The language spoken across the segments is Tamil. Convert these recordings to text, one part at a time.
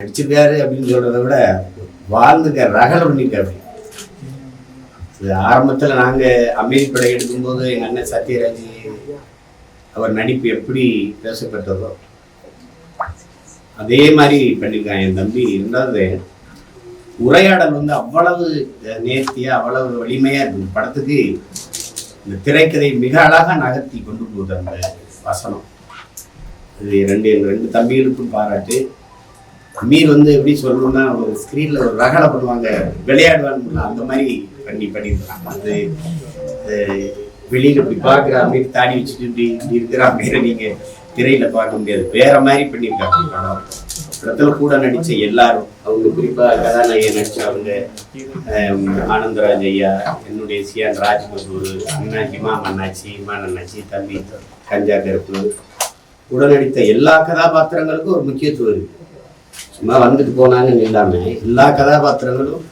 நடிச்சிருக்காரு அப்படின்னு சொல்றதை விட வாழ்ந்துக்க ரகல பண்ணியிருக்காரு இது ஆரம்பத்துல நாங்க அமைதி படை எடுக்கும்போது எங்க அண்ணன் சத்யராஜ் அவர் நடிப்பு எப்படி பேசப்பட்டதோ அதே மாதிரி பண்ணியிருக்கான் என் தம்பி இருந்தாவது உரையாடல் வந்து அவ்வளவு நேர்த்தியா அவ்வளவு வலிமையா இருக்கு. படத்துக்கு இந்த திரைக்கதை மிக அழகா நகர்த்தி கொண்டு போகுது அந்த வசனம். இது ரெண்டு என் ரெண்டு தம்பிகளுக்கும் பாராட்டு. மீர் வந்து எப்படி சொல்லணும்னா ஒரு ஸ்க்ரீனில் ஒரு ரகலை பண்ணுவாங்க. விளையாடுவாங்க அந்த மாதிரி பண்ணி பண்ணியிருக்காங்க அது வெளியில் இப்படி பார்க்குற மாதிரி தாடி வச்சுட்டு இப்படி இப்படி இருக்கிற மாதிரி நீங்க திரையில பார்க்க முடியாது. வேற மாதிரி பண்ணியிருக்காங்க படம். படத்துல கூட நடிச்ச எல்லாரும் அவங்க குறிப்பா கதாநாயகன் நடிச்ச அவங்க ஆனந்தராஜ் ஐயா என்னுடைய சியான் ராஜ்கபூர் அண்ணா இமாம் அண்ணாச்சி இமான் அண்ணாச்சி தம்பி கஞ்சா கருப்பு உடனடித்த எல்லா கதாபாத்திரங்களுக்கும் ஒரு முக்கியத்துவம் இருக்கு. சும்மா வந்துட்டு போனாங்கன்னு இல்லாமல் எல்லா கதாபாத்திரங்களும்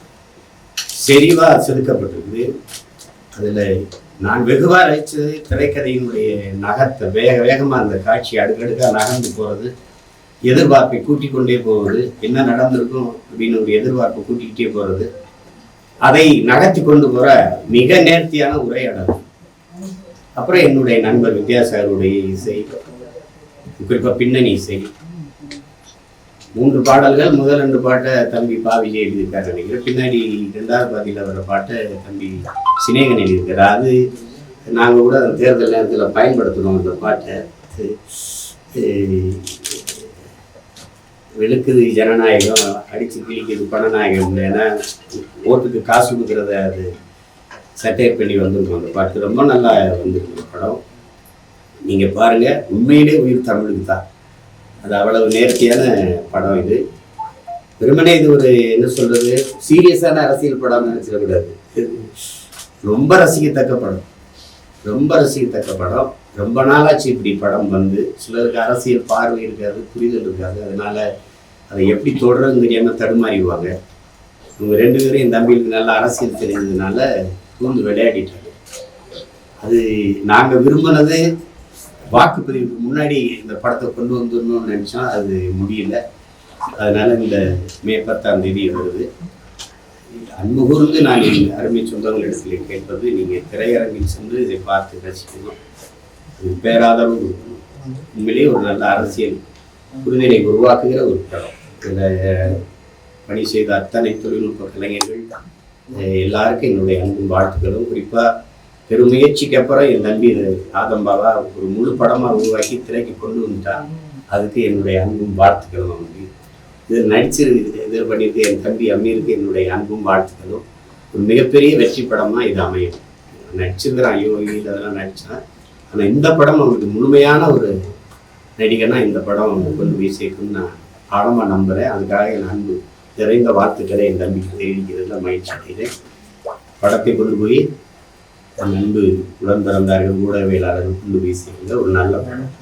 செறிவா செதுக்கப்பட்டிருக்குது அதில் நான் வெகுவாக ரசித்தது திரைக்கதையினுடைய நகத்தை வேக வேகமாக அந்த காட்சி அடுக்கடுக்காக நகர்ந்து போகிறது எதிர்பார்ப்பை கூட்டிக் கொண்டே போவது என்ன நடந்திருக்கும் அப்படின்னு ஒரு எதிர்பார்ப்பை கூட்டிக்கிட்டே போகிறது அதை நகர்த்தி கொண்டு போகிற மிக நேர்த்தியான உரையாடல் அப்புறம் என்னுடைய நண்பர் வித்யாசாகருடைய இசை குறிப்பாக பின்னணி இசை. மூன்று பாடல்கள். முதல் ரெண்டு பாட்டை தம்பி பா விஜய் எழுதியிருக்காரு நினைக்கிறேன். பின்னாடி ரெண்டாவது பாதியில் வர பாட்டை தம்பி சினேகன் எழுதியிருக்காரு அது நாங்கள் கூட அந்த தேர்தல் நேரத்தில் பயன்படுத்துகிறோம் அந்த பாட்டை. வெளுக்குது ஜனநாயகம் அடித்து கிழிக்குது பணநாயகம் ஏன்னா ஓட்டுக்கு காசு கொடுக்குறத அது சட்டையர் பண்ணி வந்திருக்கும் அந்த பாட்டு. ரொம்ப நல்லா வந்திருக்கு படம். நீங்கள் பாருங்கள் உண்மையிலே உயிர் தமிழுக்கு தான். அது அவ்வளவு நேர்த்தியான படம் இது. வெறுமனே இது ஒரு என்ன சொல்றது சீரியஸான அரசியல் படம் நினைச்சிடக்கூடாது ரொம்ப ரசிக்கத்தக்க படம். ரொம்ப ரசிக்கத்தக்க படம். ரொம்ப நாளாச்சு இப்படி படம் வந்து. சிலருக்கு அரசியல் பார்வை இருக்காது புரிதல் இருக்காது. அதனால அதை எப்படி தொடர்றதுன்னு தெரியாமல் தடுமாறிடுவாங்க. இவங்க ரெண்டு பேரும் என் தம்பிகளுக்கு நல்ல அரசியல் தெரிஞ்சதுனால பூந்து விளையாடிட்டாங்க அது நாங்கள் விரும்பினது வாக்குப்பதிவுக்கு முன்னாடி இந்த படத்தை கொண்டு வந்துடணும்னு நினச்சா அது முடியல. அதனால் இந்த மே பத்தாம் தேதி வருது. அன்புகூர்ந்து நான் என் அருமை சொந்தங்களிடத்தில் கேட்பது நீங்கள் திரையரங்கில் சென்று இதை பார்த்து ரசிக்கணும். இது பேராதரவு கொடுக்கணும். உண்மையிலேயே ஒரு நல்ல அரசியல் புரிதலை உருவாக்குகிற ஒரு படம் இதில் பணி செய்த அத்தனை தொழில்நுட்ப கலைஞர்கள் எல்லாருக்கும் என்னுடைய அன்பும் வாழ்த்துக்களும். குறிப்பாக பெருமுயற்சிக்கு அப்புறம் என் தம்பி ஆதம்பாவா ஒரு முழு படமா உருவாக்கி திரைக்கு கொண்டு வந்துட்டான் அதுக்கு என்னுடைய அன்பும் வாழ்த்துக்களும் அவனுக்கு. இதில் நடிச்சிருக்கு இதில் பண்ணிட்டு என் தம்பி அம்மீருக்கு என்னுடைய அன்பும் வாழ்த்துக்களும். ஒரு மிகப்பெரிய வெற்றி படமா இது அமையும். நடிச்சிருக்கிறான் யோகியில் அதெல்லாம் நடிச்சான் ஆனால் இந்த படம் அவனுக்கு முழுமையான ஒரு நடிகனா இந்த படம் அவங்க கொண்டு போய் சேர்க்கும்னு நான் ஆழமாக நம்புகிறேன் அதுக்காக என் அன்பு நிறைந்த வாழ்த்துக்களை என் தம்பிக்கு தெரிவிக்கிறதுல மகிழ்ச்சி அடைகிறேன். படத்தை கொண்டு போய் என் அன்பு உடன் பிறந்தார்கள் ஊடகவியலாளர்கள் கொண்டு சேர்ந்த ஒரு நல்ல படம்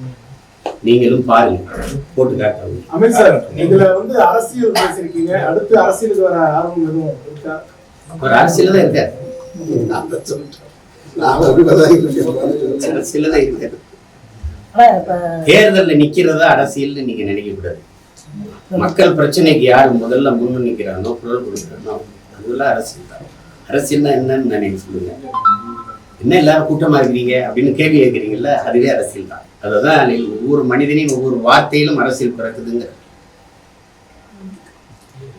நீங்களும் பாருங்க. போட்டு காட்டாங்க அமித் சார் இதுல வந்து அரசியல் பேசிருக்கீங்க அடுத்து அரசியலுக்கு வர ஆர்வம் எதுவும் இருக்கா? ஒரு அரசியல தான் இருக்காரு. அரசியல தான் இருக்காரு. ஆனா இப்ப தேர்தல்ல நிக்கிறதா அரசியல்னு நீங்க நினைக்க கூடாது மக்கள் பிரச்சனைக்கு யார் முதல்ல முன்னு நிக்கிறானோ குரல் கொடுக்குறானோ அதெல்லாம் அரசியல் தான். அரசியல்னா என்னன்னு நினைக்க சொல்லுங்க. என்ன எல்லாரும் கூட்டமா இருக்கிறீங்க அப்படின்னு கேள்வி கேட்குறீங்கல்ல? அதுவே அரசியல் தான். அதுதான் நீ- ஒவ்வொரு மனிதனையும் ஒவ்வொரு வார்த்தையிலும் அரசியல் பிறக்குதுங்க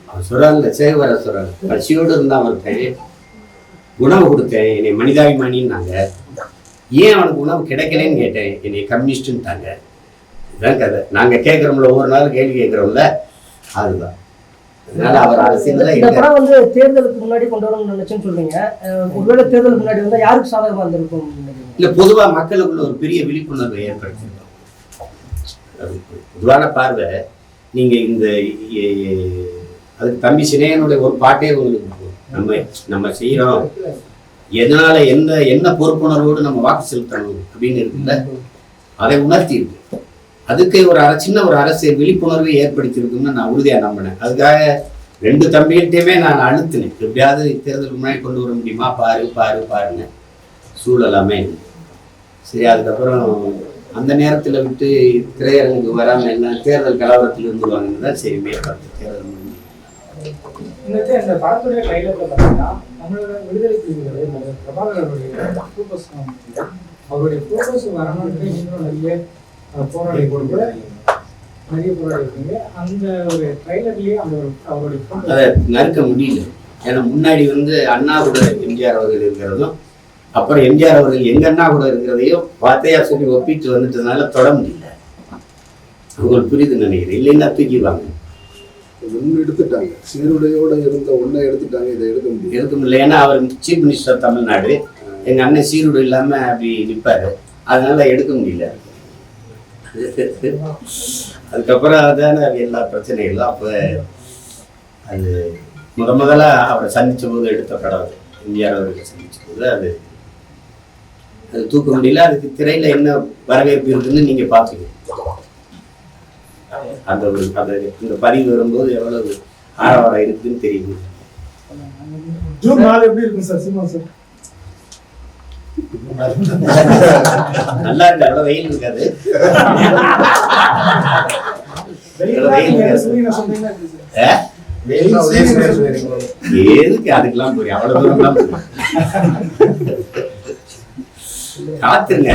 அவர் சொல்றாங்க சேகவர சொல்றாங்க பசியோடு இருந்தான் ஒருத்தன் உணவு கொடுத்தேன் என்னை மனிதாபிமானின்னாங்க. ஏன் அவனுக்கு உணவு கிடைக்கலன்னு கேட்டேன் என்னை கம்யூனிஸ்டுன்ட்டாங்க இதுதான் கதை. நாங்க கேட்குறோம்ல ஒவ்வொரு நாளும் கேள்வி கேட்குறோம்ல. அதுதான் அதனால அவர் அரசியல் தான் இந்த படம் வந்து தேர்தலுக்கு முன்னாடி கொண்டு வரணும்னு நினைச்சேன்னு சொல்றீங்க. ஒருவேளை தேர்தலுக்கு முன்னாடி வந்தா யாருக்கு சாதகமா இருந்திருக்கும்? இல்ல பொதுவா மக்களுக்குள்ள ஒரு பெரிய விழிப்புணர்வை ஏற்படுத்திருக்கோம் பொதுவான பார்வை நீங்க இந்த அதுக்கு தம்பி சினேயனுடைய ஒரு பாட்டே உங்களுக்கு. நம்ம நம்ம செய்யறோம் எதனால எந்த என்ன பொறுப்புணர்வோடு நம்ம வாக்கு செலுத்தணும் அப்படின்னு இருக்குல்ல அதை உணர்த்தி இருக்கு அதுக்கு ஒரு அரை சின்ன ஒரு அரசியல் விழிப்புணர்வை ஏற்படுத்தியிருக்குன்னு நான் உறுதியாக நம்பினேன் அதுக்காக ரெண்டு தம்பிகிட்டையுமே நான் அழுத்தினேன். எப்படியாவது தேர்தலுக்கு முன்னாடி கொண்டு வர முடியுமா? பாரு பாரு பாருன்னு. சூழலாமே சரி அதுக்கப்புறம் அந்த நேரத்தில் விட்டு திரையரங்குக்கு வராமல் என்ன தேர்தல் கலவரத்தில் இருந்துருவாங்கன்னு தான் சரி மே பத்து தேர்தல் முடிஞ்சு. இந்த படத்துடைய பார்த்தீங்கன்னா விடுதலை பிரபாகரனுடைய அவருடைய வரணும்னு நிறைய போராடி கொடுங்க நிறைய போராடி இருக்கீங்க அந்த ஒரு ட்ரைலர்லயே அந்த ஒரு அவருடைய அதை நறுக்க முடியல. ஏன்னா முன்னாடி வந்து அண்ணா கூட எம்ஜிஆர் அவர்கள் இருக்கிறதும் அப்புறம் எம்ஜிஆர் அவர்கள் எங்க அண்ணா கூட இருக்கிறதையும் வார்த்தையா சொல்லி ஒப்பிட்டு வந்துட்டதுனால தொட முடியல. உங்களுக்கு புரியுது நினைக்கிறேன். இல்லைன்னா தூக்கிடுவாங்க. ஒன்று எடுத்துட்டாங்க. சீருடையோட இருந்த ஒன்றை எடுத்துட்டாங்க. இதை எடுக்க முடியும் எடுக்க முடியல. ஏன்னா அவர் சீஃப் மினிஸ்டர் தமிழ்நாடு. எங்க அண்ணன் சீருடு இல்லாம அப்படி நிற்பாரு அதனால எடுக்க முடியல. அதுக்கப்புறம் அதான எல்லா பிரச்சனைகளும். அப்போ அது முத முதல்ல அவரை சந்தித்த போது எடுத்த படம் அது. எம்ஜிஆர் அவர்களை சந்திச்ச போது அது. அது தூக்க முடியல. அதுக்கு திரையில என்ன வரவேற்பு இருக்குன்னு நீங்க பார்த்துக்கணும் அந்த ஒரு அந்த இந்த பதிவு வரும்போது எவ்வளவு ஆரவாரம் இருக்குதுன்னு தெரியுது. ஜூன் நாலு எப்படி இருக்கும் சார்? Cinema sir? நல்லா இருக்கு அவ்வளவு வெயில் இருக்காது? எதுக்கு அதுக்கெல்லாம் போய் அவ்வளவு தூரம்லாம். காத்துருங்க.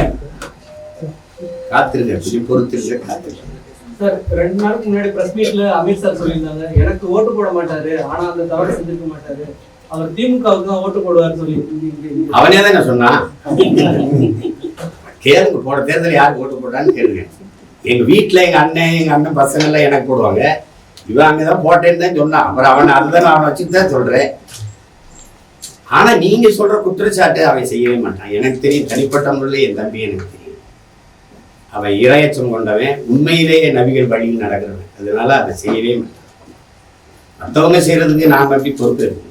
காத்துருங்க. கொஞ்சம் பொறுத்துருங்க காத்துருங்க. சார் ரெண்டு நாளுக்கு முன்னாடி பிரஸ் மீட்ல அமித் சார் சொல்லியிருந்தாங்க. எனக்கு ஓட்டு போட மாட்டாரு. ஆனா அந்த தவறு செஞ்சிருக்க மாட்டாரு. அவர் திமுகவுக்கு தான் ஓட்டு போடுவார் சொல்லி அவனே தாங்க சொன்னான் கேளுங்க போட தேர்தல் யாருக்கு ஓட்டு போட்டான்னு கேளுங்க. எங்க வீட்டுல எங்க அண்ணன் எங்க அண்ணன் பசங்க எல்லாம் எனக்கு போடுவாங்க. இவன் அங்கதான் போட்டேன்னு தான் சொன்னான். அப்புறம் அவன் அதுதான் அவனை வச்சுட்டு தான் சொல்றேன். ஆனா நீங்க சொல்ற குற்றச்சாட்டு அவன் செய்யவே மாட்டான். எனக்கு தெரியும் தனிப்பட்ட முறையில் என் தம்பி எனக்கு தெரியும். அவன் இரையச்சம் கொண்டவன். உண்மையிலேயே நபிகள் வழியில் நடக்கிறவன். அதனால அதை செய்யவே மாட்டான். மற்றவங்க செய்யறதுக்கு நான் எப்படி பொறுப்பு இருக்கணும்